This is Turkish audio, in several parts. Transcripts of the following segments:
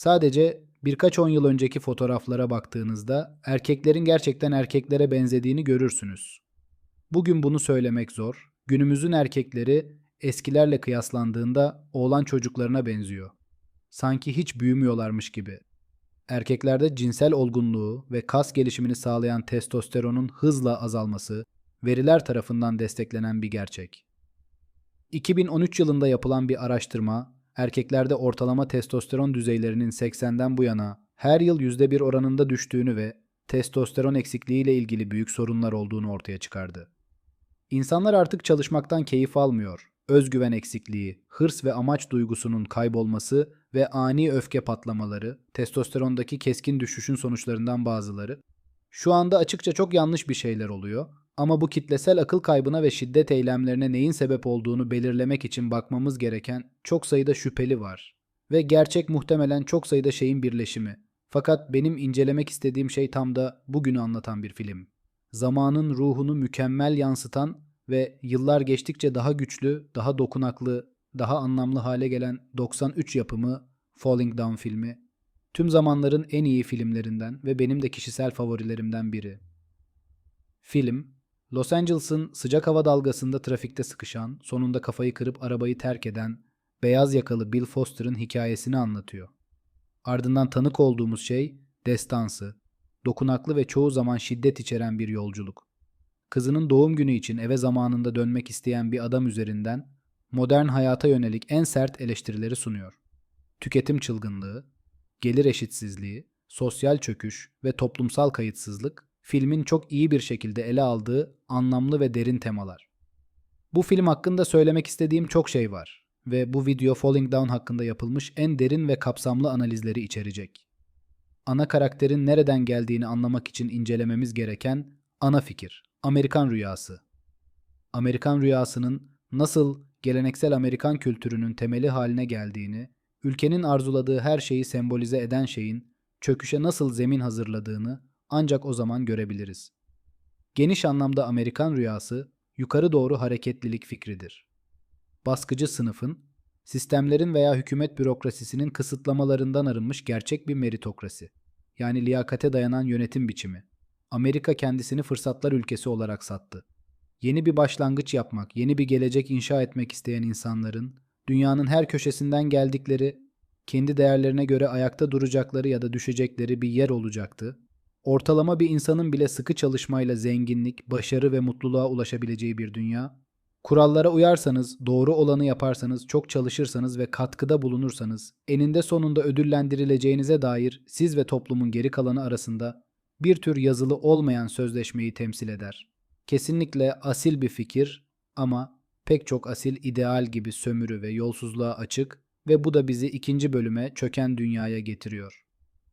Sadece birkaç on yıl önceki fotoğraflara baktığınızda erkeklerin gerçekten erkeklere benzediğini görürsünüz. Bugün bunu söylemek zor. Günümüzün erkekleri eskilerle kıyaslandığında oğlan çocuklarına benziyor. Sanki hiç büyümüyorlarmış gibi. Erkeklerde cinsel olgunluğu ve kas gelişimini sağlayan testosteronun hızla azalması veriler tarafından desteklenen bir gerçek. 2013 yılında yapılan bir araştırma, erkeklerde ortalama testosteron düzeylerinin 80'den bu yana her yıl %1 oranında düştüğünü ve testosteron eksikliği ile ilgili büyük sorunlar olduğunu ortaya çıkardı. İnsanlar artık çalışmaktan keyif almıyor. Özgüven eksikliği, hırs ve amaç duygusunun kaybolması ve ani öfke patlamaları, testosterondaki keskin düşüşün sonuçlarından bazıları. Şu anda açıkça çok yanlış bir şeyler oluyor ama bu kitlesel akıl kaybına ve şiddet eylemlerine neyin sebep olduğunu belirlemek için bakmamız gereken çok sayıda şüpheli var. Ve gerçek muhtemelen çok sayıda şeyin birleşimi. Fakat benim incelemek istediğim şey tam da bugünü anlatan bir film. Zamanın ruhunu mükemmel yansıtan ve yıllar geçtikçe daha güçlü, daha dokunaklı, daha anlamlı hale gelen 93 yapımı Falling Down filmi. Tüm zamanların en iyi filmlerinden ve benim de kişisel favorilerimden biri. Film, Los Angeles'ın sıcak hava dalgasında trafikte sıkışan, sonunda kafayı kırıp arabayı terk eden beyaz yakalı Bill Foster'ın hikayesini anlatıyor. Ardından tanık olduğumuz şey destansı, dokunaklı ve çoğu zaman şiddet içeren bir yolculuk. Kızının doğum günü için eve zamanında dönmek isteyen bir adam üzerinden modern hayata yönelik en sert eleştirileri sunuyor. Tüketim çılgınlığı, gelir eşitsizliği, sosyal çöküş ve toplumsal kayıtsızlık filmin çok iyi bir şekilde ele aldığı anlamlı ve derin temalar. Bu film hakkında söylemek istediğim çok şey var ve bu video Falling Down hakkında yapılmış en derin ve kapsamlı analizleri içerecek. Ana karakterin nereden geldiğini anlamak için incelememiz gereken ana fikir, Amerikan rüyası. Amerikan rüyasının nasıl geleneksel Amerikan kültürünün temeli haline geldiğini, ülkenin arzuladığı her şeyi sembolize eden şeyin çöküşe nasıl zemin hazırladığını ancak o zaman görebiliriz. Geniş anlamda Amerikan rüyası yukarı doğru hareketlilik fikridir. Baskıcı sınıfın, sistemlerin veya hükümet bürokrasisinin kısıtlamalarından arınmış gerçek bir meritokrasi, yani liyakate dayanan yönetim biçimi. Amerika kendisini fırsatlar ülkesi olarak sattı. Yeni bir başlangıç yapmak, yeni bir gelecek inşa etmek isteyen insanların dünyanın her köşesinden geldikleri, kendi değerlerine göre ayakta duracakları ya da düşecekleri bir yer olacaktı. Ortalama bir insanın bile sıkı çalışmayla zenginlik, başarı ve mutluluğa ulaşabileceği bir dünya. Kurallara uyarsanız, doğru olanı yaparsanız, çok çalışırsanız ve katkıda bulunursanız, eninde sonunda ödüllendirileceğinize dair siz ve toplumun geri kalanı arasında bir tür yazılı olmayan sözleşmeyi temsil eder. Kesinlikle asil bir fikir ama pek çok asil ideal gibi sömürü ve yolsuzluğa açık ve bu da bizi ikinci bölüme çöken dünyaya getiriyor.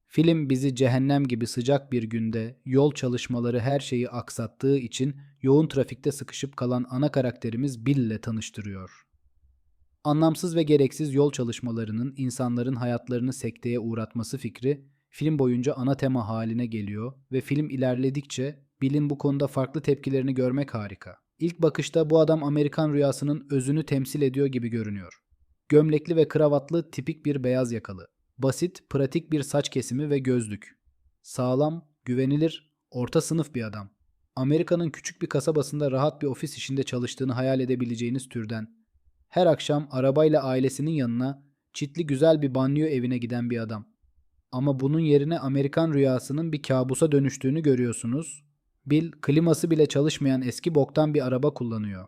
Film bizi cehennem gibi sıcak bir günde yol çalışmaları her şeyi aksattığı için yoğun trafikte sıkışıp kalan ana karakterimiz Bill ile tanıştırıyor. Anlamsız ve gereksiz yol çalışmalarının insanların hayatlarını sekteye uğratması fikri film boyunca ana tema haline geliyor ve film ilerledikçe Bill'in bu konuda farklı tepkilerini görmek harika. İlk bakışta bu adam Amerikan rüyasının özünü temsil ediyor gibi görünüyor. Gömlekli ve kravatlı tipik bir beyaz yakalı. Basit, pratik bir saç kesimi ve gözlük. Sağlam, güvenilir, orta sınıf bir adam. Amerika'nın küçük bir kasabasında rahat bir ofis işinde çalıştığını hayal edebileceğiniz türden. Her akşam arabayla ailesinin yanına çitli güzel bir banyo evine giden bir adam. Ama bunun yerine Amerikan rüyasının bir kabusa dönüştüğünü görüyorsunuz. Bill kliması bile çalışmayan eski boktan bir araba kullanıyor.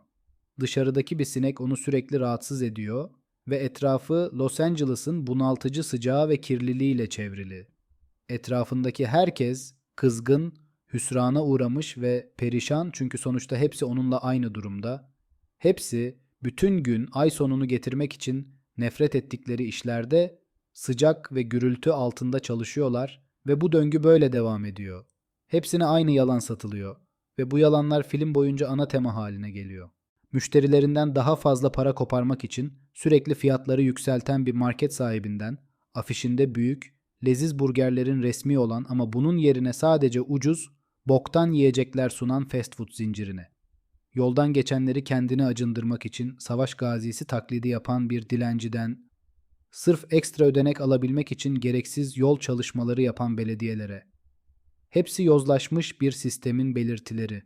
Dışarıdaki bir sinek onu sürekli rahatsız ediyor ve etrafı Los Angeles'ın bunaltıcı sıcağı ve kirliliğiyle çevrili. Etrafındaki herkes kızgın, hüsrana uğramış ve perişan çünkü sonuçta hepsi onunla aynı durumda. Hepsi bütün gün ay sonunu getirmek için nefret ettikleri işlerde sıcak ve gürültü altında çalışıyorlar ve bu döngü böyle devam ediyor. Hepsine aynı yalan satılıyor ve bu yalanlar film boyunca ana tema haline geliyor. Müşterilerinden daha fazla para koparmak için sürekli fiyatları yükselten bir market sahibinden afişinde büyük, leziz burgerlerin resmi olan ama bunun yerine sadece ucuz, boktan yiyecekler sunan fast food zincirine. Yoldan geçenleri kendini acındırmak için savaş gazisi taklidi yapan bir dilenciden Sırf ekstra ödenek alabilmek için gereksiz yol çalışmaları yapan belediyelere. Hepsi yozlaşmış bir sistemin belirtileri.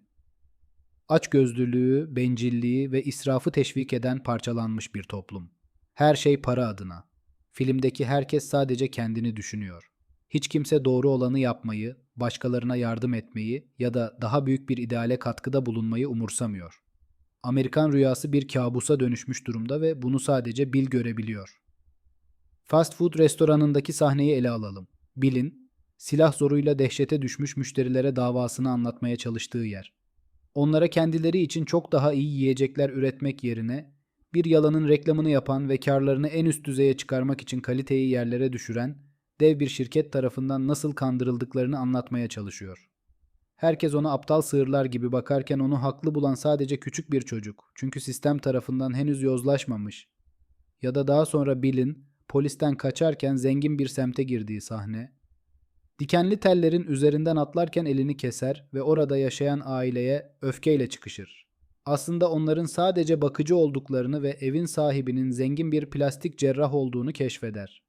Açgözlülüğü, bencilliği ve israfı teşvik eden parçalanmış bir toplum. Her şey para adına. Filmdeki herkes sadece kendini düşünüyor. Hiç kimse doğru olanı yapmayı, başkalarına yardım etmeyi ya da daha büyük bir ideale katkıda bulunmayı umursamıyor. Amerikan rüyası bir kabusa dönüşmüş durumda ve bunu sadece Bill görebiliyor. Fast food restoranındaki sahneyi ele alalım. Bill'in silah zoruyla dehşete düşmüş müşterilere davasını anlatmaya çalıştığı yer. Onlara kendileri için çok daha iyi yiyecekler üretmek yerine bir yalanın reklamını yapan ve karlarını en üst düzeye çıkarmak için kaliteyi yerlere düşüren dev bir şirket tarafından nasıl kandırıldıklarını anlatmaya çalışıyor. Herkes ona aptal sığırlar gibi bakarken onu haklı bulan sadece küçük bir çocuk. Çünkü sistem tarafından henüz yozlaşmamış. Ya da daha sonra Bill'in polisten kaçarken zengin bir semte girdiği sahne. Dikenli tellerin üzerinden atlarken elini keser ve orada yaşayan aileye öfkeyle çıkışır. Aslında onların sadece bakıcı olduklarını ve evin sahibinin zengin bir plastik cerrah olduğunu keşfeder.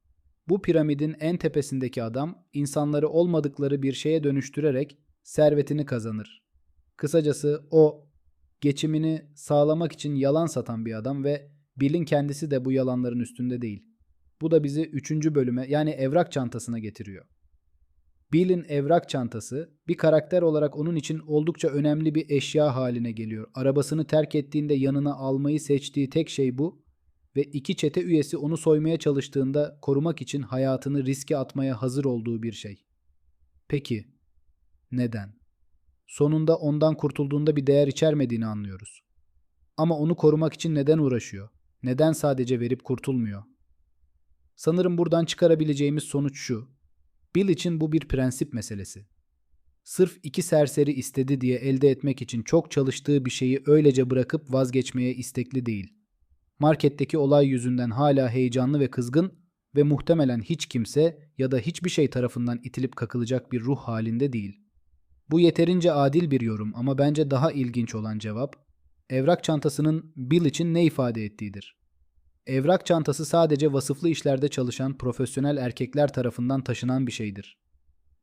Bu piramidin en tepesindeki adam insanları olmadıkları bir şeye dönüştürerek servetini kazanır. Kısacası o geçimini sağlamak için yalan satan bir adam ve Bill'in kendisi de bu yalanların üstünde değil. Bu da bizi 3. bölüme yani evrak çantasına getiriyor. Bill'in evrak çantası bir karakter olarak onun için oldukça önemli bir eşya haline geliyor. Arabasını terk ettiğinde yanına almayı seçtiği tek şey bu ve iki çete üyesi onu soymaya çalıştığında korumak için hayatını riske atmaya hazır olduğu bir şey. Peki neden? Sonunda ondan kurtulduğunda bir değer içermediğini anlıyoruz. Ama onu korumak için neden uğraşıyor? Neden sadece verip kurtulmuyor? Sanırım buradan çıkarabileceğimiz sonuç şu. Bill için bu bir prensip meselesi. Sırf iki serseri istedi diye elde etmek için çok çalıştığı bir şeyi öylece bırakıp vazgeçmeye istekli değil. Marketteki olay yüzünden hala heyecanlı ve kızgın ve muhtemelen hiç kimse ya da hiçbir şey tarafından itilip kakılacak bir ruh halinde değil. Bu yeterince adil bir yorum ama bence daha ilginç olan cevap, evrak çantasının Bill için ne ifade ettiğidir. Evrak çantası sadece vasıflı işlerde çalışan profesyonel erkekler tarafından taşınan bir şeydir.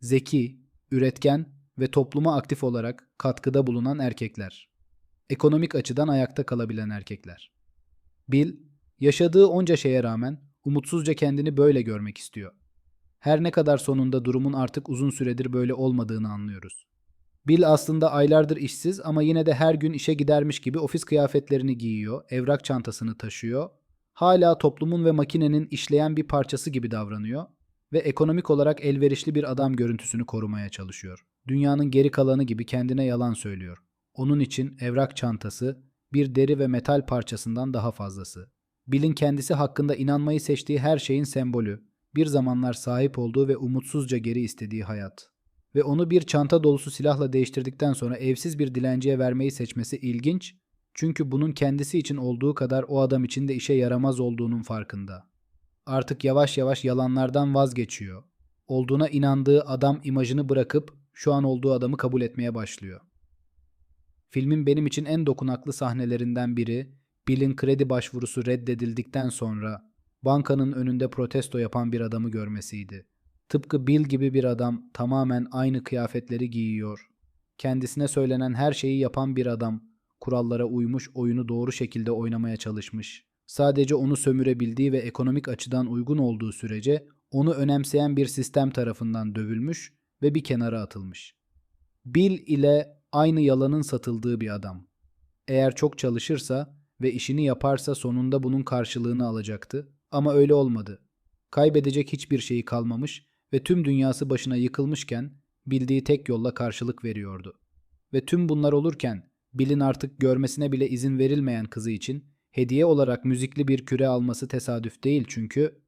Zeki, üretken ve topluma aktif olarak katkıda bulunan erkekler. Ekonomik açıdan ayakta kalabilen erkekler. Bill, yaşadığı onca şeye rağmen umutsuzca kendini böyle görmek istiyor. Her ne kadar sonunda durumun artık uzun süredir böyle olmadığını anlıyoruz. Bill aslında aylardır işsiz ama yine de her gün işe gidermiş gibi ofis kıyafetlerini giyiyor, evrak çantasını taşıyor hala toplumun ve makinenin işleyen bir parçası gibi davranıyor ve ekonomik olarak elverişli bir adam görüntüsünü korumaya çalışıyor. Dünyanın geri kalanı gibi kendine yalan söylüyor. Onun için evrak çantası bir deri ve metal parçasından daha fazlası. Bill'in kendisi hakkında inanmayı seçtiği her şeyin sembolü, bir zamanlar sahip olduğu ve umutsuzca geri istediği hayat. Ve onu bir çanta dolusu silahla değiştirdikten sonra evsiz bir dilenciye vermeyi seçmesi ilginç çünkü bunun kendisi için olduğu kadar o adam için de işe yaramaz olduğunun farkında. Artık yavaş yavaş yalanlardan vazgeçiyor. Olduğuna inandığı adam imajını bırakıp şu an olduğu adamı kabul etmeye başlıyor. Filmin benim için en dokunaklı sahnelerinden biri Bill'in kredi başvurusu reddedildikten sonra bankanın önünde protesto yapan bir adamı görmesiydi. Tıpkı Bill gibi bir adam tamamen aynı kıyafetleri giyiyor. Kendisine söylenen her şeyi yapan bir adam kurallara uymuş, oyunu doğru şekilde oynamaya çalışmış. Sadece onu sömürebildiği ve ekonomik açıdan uygun olduğu sürece onu önemseyen bir sistem tarafından dövülmüş ve bir kenara atılmış. Bill ile aynı yalanın satıldığı bir adam. Eğer çok çalışırsa ve işini yaparsa sonunda bunun karşılığını alacaktı ama öyle olmadı. Kaybedecek hiçbir şeyi kalmamış ve tüm dünyası başına yıkılmışken bildiği tek yolla karşılık veriyordu. Ve tüm bunlar olurken Bill'in artık görmesine bile izin verilmeyen kızı için hediye olarak müzikli bir küre alması tesadüf değil çünkü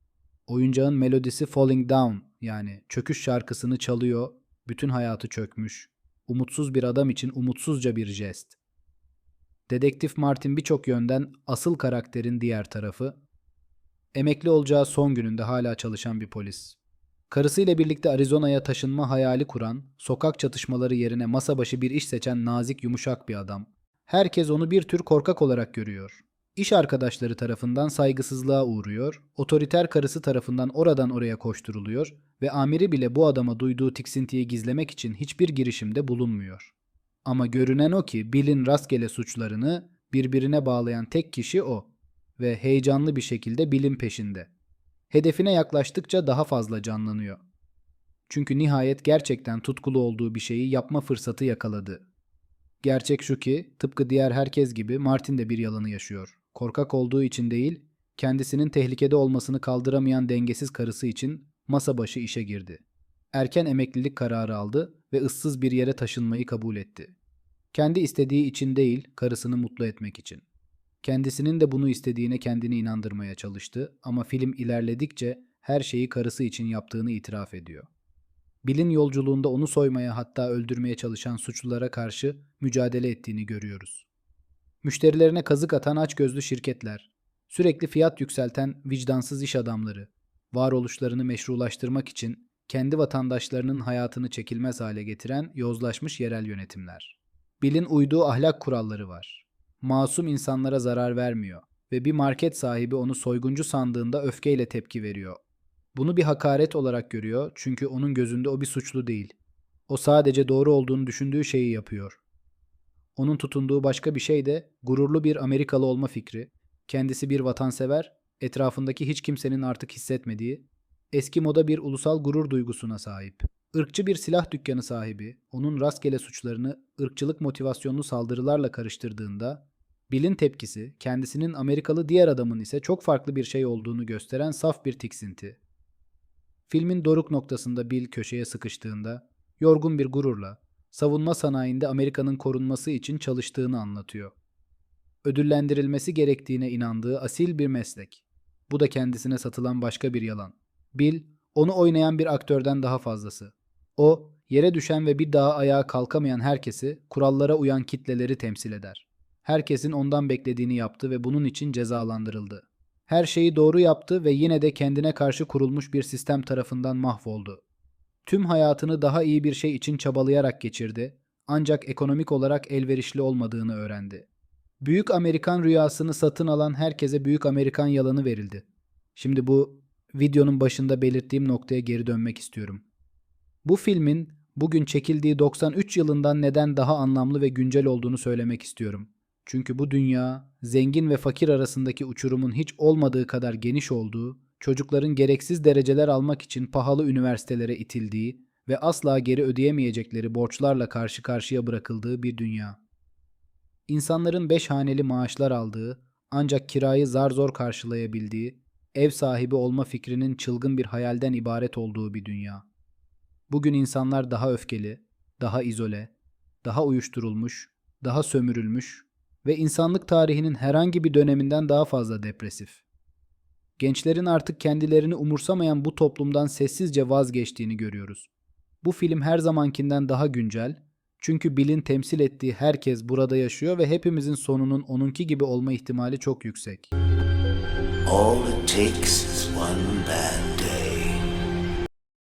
oyuncağın melodisi Falling Down yani çöküş şarkısını çalıyor, bütün hayatı çökmüş. Umutsuz bir adam için umutsuzca bir jest. Dedektif Martin birçok yönden asıl karakterin diğer tarafı. Emekli olacağı son gününde hala çalışan bir polis. Karısıyla birlikte Arizona'ya taşınma hayali kuran, sokak çatışmaları yerine masa başı bir iş seçen nazik yumuşak bir adam. Herkes onu bir tür korkak olarak görüyor. İş arkadaşları tarafından saygısızlığa uğruyor, otoriter karısı tarafından oradan oraya koşturuluyor ve amiri bile bu adama duyduğu tiksintiyi gizlemek için hiçbir girişimde bulunmuyor. Ama görünen o ki Bill'in rastgele suçlarını birbirine bağlayan tek kişi o ve heyecanlı bir şekilde Bill'in peşinde. Hedefine yaklaştıkça daha fazla canlanıyor. Çünkü nihayet gerçekten tutkulu olduğu bir şeyi yapma fırsatı yakaladı. Gerçek şu ki tıpkı diğer herkes gibi Martin de bir yalanı yaşıyor. Korkak olduğu için değil, kendisinin tehlikede olmasını kaldıramayan dengesiz karısı için masa başı işe girdi. Erken emeklilik kararı aldı ve ıssız bir yere taşınmayı kabul etti. Kendi istediği için değil, karısını mutlu etmek için. Kendisinin de bunu istediğine kendini inandırmaya çalıştı ama film ilerledikçe her şeyi karısı için yaptığını itiraf ediyor. Bill'in yolculuğunda onu soymaya hatta öldürmeye çalışan suçlulara karşı mücadele ettiğini görüyoruz. Müşterilerine kazık atan açgözlü şirketler, sürekli fiyat yükselten vicdansız iş adamları, varoluşlarını meşrulaştırmak için kendi vatandaşlarının hayatını çekilmez hale getiren yozlaşmış yerel yönetimler. Bill'in uyduğu ahlak kuralları var. Masum insanlara zarar vermiyor ve bir market sahibi onu soyguncu sandığında öfkeyle tepki veriyor. Bunu bir hakaret olarak görüyor çünkü onun gözünde o bir suçlu değil. O sadece doğru olduğunu düşündüğü şeyi yapıyor. Onun tutunduğu başka bir şey de gururlu bir Amerikalı olma fikri. Kendisi bir vatansever, etrafındaki hiç kimsenin artık hissetmediği, eski moda bir ulusal gurur duygusuna sahip. Irkçı bir silah dükkanı sahibi, onun rastgele suçlarını ırkçılık motivasyonlu saldırılarla karıştırdığında, Bill'in tepkisi, kendisinin Amerikalı diğer adamın ise çok farklı bir şey olduğunu gösteren saf bir tiksinti. Filmin doruk noktasında Bill köşeye sıkıştığında, yorgun bir gururla, savunma sanayinde Amerika'nın korunması için çalıştığını anlatıyor. Ödüllendirilmesi gerektiğine inandığı asil bir meslek. Bu da kendisine satılan başka bir yalan. Bill, onu oynayan bir aktörden daha fazlası. O, yere düşen ve bir daha ayağa kalkamayan herkesi, kurallara uyan kitleleri temsil eder. Herkesin ondan beklediğini yaptı ve bunun için cezalandırıldı. Her şeyi doğru yaptı ve yine de kendine karşı kurulmuş bir sistem tarafından mahvoldu. Tüm hayatını daha iyi bir şey için çabalayarak geçirdi ancak ekonomik olarak elverişli olmadığını öğrendi. Büyük Amerikan rüyasını satın alan herkese Büyük Amerikan yalanı verildi. Şimdi bu videonun başında belirttiğim noktaya geri dönmek istiyorum. Bu filmin bugün çekildiği 93 yılından neden daha anlamlı ve güncel olduğunu söylemek istiyorum. Çünkü bu dünya zengin ve fakir arasındaki uçurumun hiç olmadığı kadar geniş olduğu, çocukların gereksiz dereceler almak için pahalı üniversitelere itildiği ve asla geri ödeyemeyecekleri borçlarla karşı karşıya bırakıldığı bir dünya. İnsanların beş haneli maaşlar aldığı, ancak kirayı zar zor karşılayabildiği, ev sahibi olma fikrinin çılgın bir hayalden ibaret olduğu bir dünya. Bugün insanlar daha öfkeli, daha izole, daha uyuşturulmuş, daha sömürülmüş ve insanlık tarihinin herhangi bir döneminden daha fazla depresif. Gençlerin artık kendilerini umursamayan bu toplumdan sessizce vazgeçtiğini görüyoruz. Bu film her zamankinden daha güncel, çünkü Bill'in temsil ettiği herkes burada yaşıyor ve hepimizin sonunun onunki gibi olma ihtimali çok yüksek. All it takes is one bad